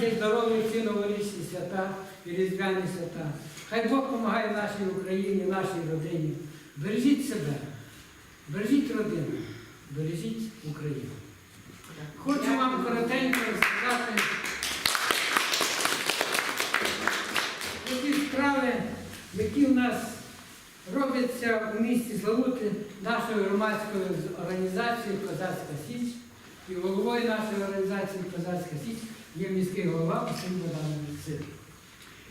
щастя і здоров'я новорічні свята і різдвяні свята. Хай Бог допомагає нашій Україні, нашій родині. Бережіть себе, бережіть родину, бережіть Україну. Хочу вам коротенько розказати ті справи, які у нас робляться у місті Славути нашою громадською організацією Козацька Січ. І головою нашої організації Козацька Січ є міський голова Василь Богданович Сир.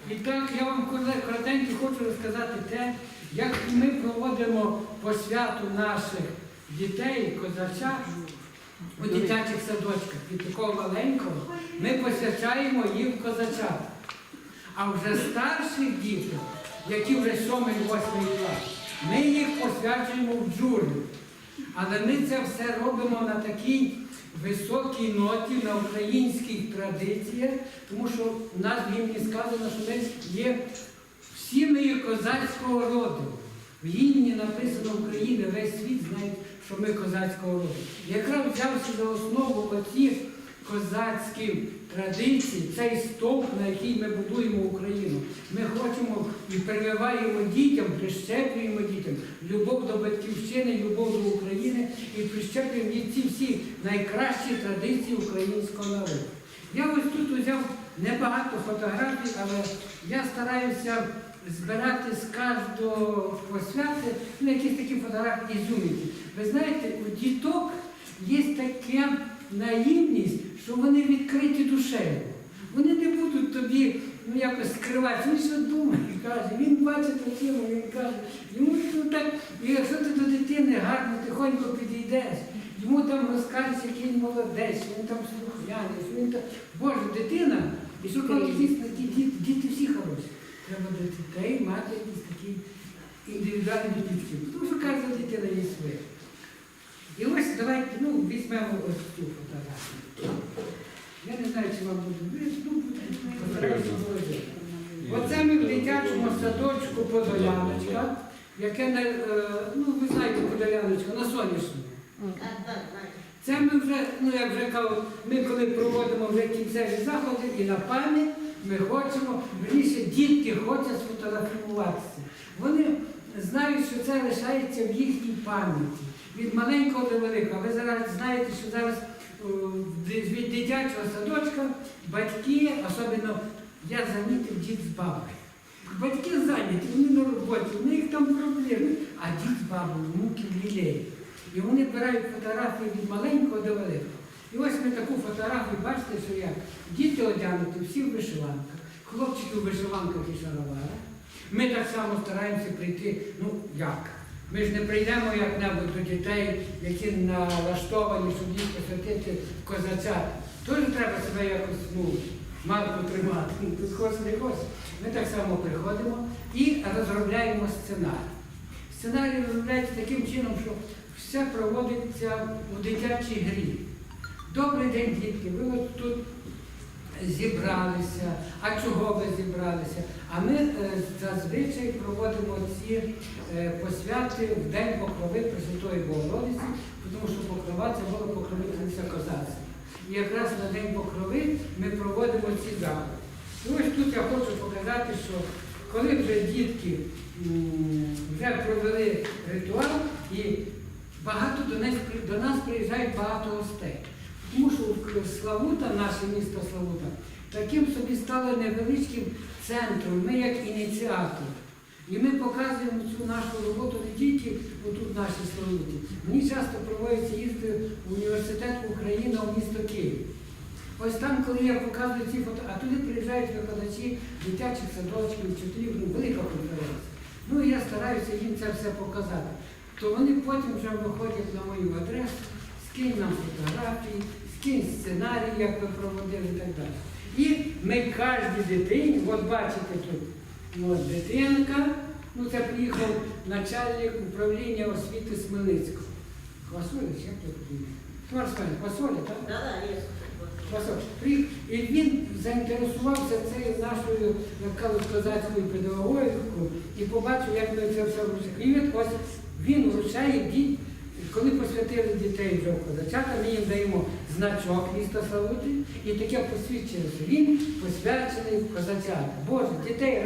І так я вам коротенько хочу розказати те, як ми проводимо посвяту наших дітей, козачат у дитячих садочках. Від такого маленького ми посвячаємо їх в козачат. А вже старших діток, які вже 7-8 клас, ми їх посвячуємо в джури. Але ми це все робимо на такій високій ноті, на українських традиціях, тому що в нас в гімні сказано, що ми є всі ми козацького роду. В гімні написано Україна, весь світ знає, що ми козацького роду. Якраз взявся за основу оці козацькі традиції, цей стовп, на який ми будуємо Україну. Ми хочемо і прививаємо дітям, прищеплюємо дітям любов до батьківщини, любов до України і прищеплюємо ці всі найкращі традиції українського народу. Я ось тут взяв небагато фотографій, але я стараюся збирати з кожного посвяти ну, якісь такі фотографії ізюмінки. Ви знаєте, у діток є така наївність, що вони відкриті душею. Вони не будуть тобі ну, якось скривати. Він що думає, каже, він бачить на він каже, йому ну, так, і якщо ти до дитини гарно, тихонько підійдеш, йому там розкажеш, який він молодець, він там слухняний, він там. Боже, дитина, і що коли дійсно ті діти, діти всі хороші. Треба до дітей мати якісь такі індивідуальні підхід. Тому що кожна дитина є своя. І ось давайте ну, візьмемо ось цю фотографію. Я не знаю, чи вам буде видно, ну. Оце ми в дитячому садочку Подоляночка, яке на, е, ну ви знаєте Подоляночка, на сонячному. Це ми вже, ну як вже кажу, ми коли проводимо вже кінцеві заходи і на пам'ять ми хочемо, верніше дітки хочуть сфотографуватися. Вони знають, що це лишається в їхній пам'яті. Від маленького до великого. Ви зараз знаєте, що зараз від від дитячого садочка батьки, особливо я замітив дід з бабою. Батьки зайняті, вони на роботі, у них там проблеми, а дід з бабою, муки лілеї. І вони збирають фотографії від маленького до великого. І ось ми таку фотографію бачите, що як діти одягнуті, всі в вишиванках, хлопчики в вишиванках і шароварах. Ми так само стараємося прийти, ну як? Ми ж не прийдемо як-небудь до дітей, які налаштовані, щоб їх посвятити козаця. Теж треба себе якось ну, марку тримати. Тут хоч не хоч. Ми так само приходимо і розробляємо сценарій. Сценарій розробляється таким чином, що все проводиться у дитячій грі. Добрий день, дітки, ви от тут зібралися. А чого ви зібралися? А ми е, зазвичай проводимо ці е, посвяти в День Покрови Пресвятої Богородиці, тому що покрова це була покровительниця козацтва. І якраз на День Покрови ми проводимо ці заходи. І ось тут я хочу показати, що коли вже дітки вже провели ритуал, і багато до нас приїжджають багато гостей. Тому Славута, наше місто Славута, таким собі стало невеличким центром, ми як ініціатор. І ми показуємо цю нашу роботу не тільки отут нашій Славуті. Мені часто проводяться їздити в університет Україна в місто Київ. Ось там, коли я показую ці фото, а туди приїжджають викладачі дитячих садочків, вчителів, ну, велика конференція. Ну і я стараюся їм це все показати. То вони потім вже виходять на мою адресу, скинь нам фотографії, скинь сценарій, як ви проводили і так далі. І ми кожній дитині, от бачите тут, ну, от дитинка, ну це приїхав начальник управління освіти Смельницького. Хвасоля, як тут? Хвасоля, Хвасоля, так? Да, да. Василь, І він заінтересувався цією нашою, як козацькою педагогікою і побачив, як ми це все вручаємо. І він ось він вручає коли посвятили дітей вже в козачата, ми їм даємо значок міста Славути і таке посвідчення, що він посвячений в. Боже, дітей.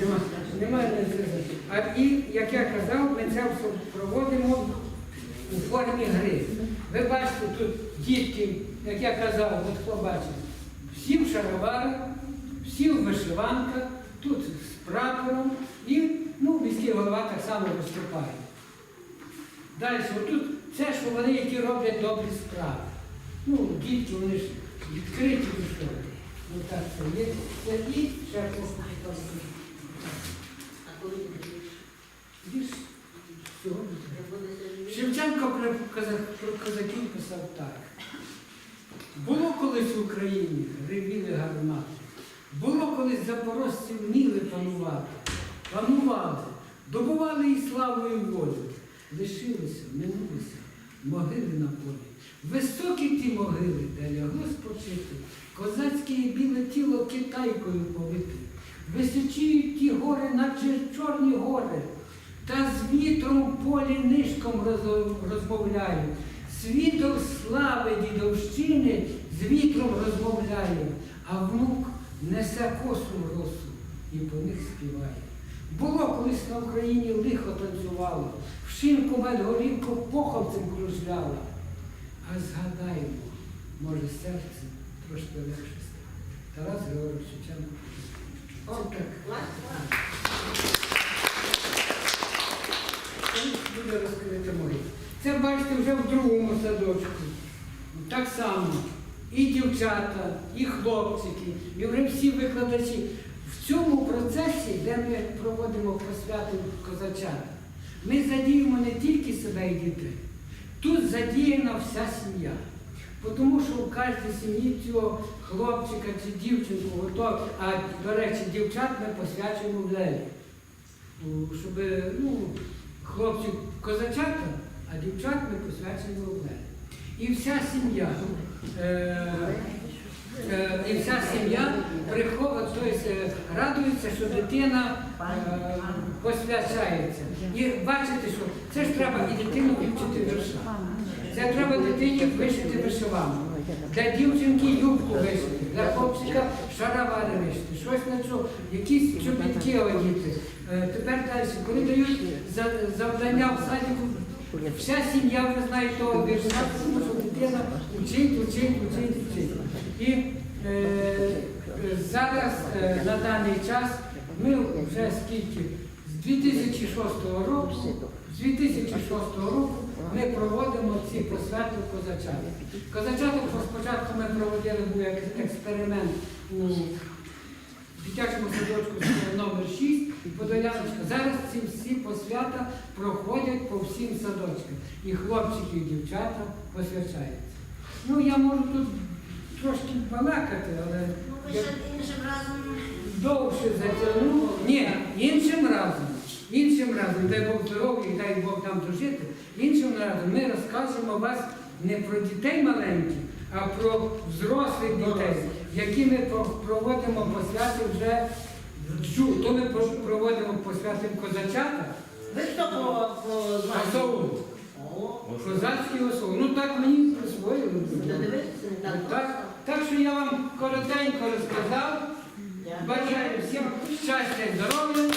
Нема- Немає. А і, як я казав, ми це все проводимо у формі гри. Ви бачите, тут дітки, як я казав, от хто бачить, всі в шароварах, всі в вишиванках, тут з прапором і ну, міський голова так само виступає. Далі, отут це, що вони, які роблять добрі справи. Ну, дітки, вони ж відкриті того. Ну так це є. Це і ще просто. А коли будеш? Сьогодні. Шевченко про, козаків писав так. Було колись в Україні ревіли гармати, було колись запорожці вміли панувати, панували, добували і славу і волю, лишилися, минулися могили на полі. Високі ті могили, де лягло спочити, козацьке і біле тіло китайкою повите. Височіють ті гори, наче чорні гори, та з вітром в полі нишком роз- розмовляють. Світок слави дідовщини з вітром розмовляє, а внук несе косу росу і по них співає. Було колись на Україні лихо танцювало, в шинку медгорівку поховцем кружляла. А згадаємо, може серце трошки легше стане. Тарас Григорович Шевченко. Буде розкрита могила. Це бачите вже в другому садочку. Так само. І дівчата, і хлопчики, і вже всі викладачі. В цьому процесі, де ми проводимо посвяту козачата, ми задіємо не тільки себе і дітей. Тут задіяна вся сім'я. Тому що в кожній сім'ї цього хлопчика чи дівчинку готові, а до речі, дівчат ми посвячуємо в лелі. Щоб ну, хлопчик козачата, а дівчат ми посвячуємо в лелі. І вся сім'я. Е, і вся сім'я е, радується, що дитина е, посвячається. І бачите, що це ж треба і дитину вивчити вірша. Це треба дитині вишити вишиванку. Для дівчинки юбку вишити, для хлопчика шаровари вишити, щось на що, якісь чобітки одіти. Е, Тепер далі, коли дають завдання в садіку, вся сім'я вже знає того вірша, тому що дитина вчить, вчить, вчить, вчить. І е, зараз е, на даний час ми вже скільки з 2006 року, з 2006 року ми проводимо ці посвяти в козачатах. Козачаток спочатку ми проводили був експеримент у дитячому садочку номер 6 Подоляночка. Зараз ці всі посвята проходять по всім садочкам. І хлопчики, і дівчата посвячаються. Ну, я можу тут трошки балакати, але Ну, ви я ще іншим разом. довше затягну. Ні, іншим разом. Іншим разом, дай Бог здоров'я і дай Бог нам дожити. Іншим разом ми розкажемо вас не про дітей маленьких, а про взрослих дітей, які ми про- проводимо посвяти вже чу, то ми про- проводимо посвяти в козачата, Ви хто по, по званню? Осоу. О, Козацький осол. Ну так мені присвоїли. не так Так, так що я вам коротенько розказав. Бажаю всім щастя, здоров'я.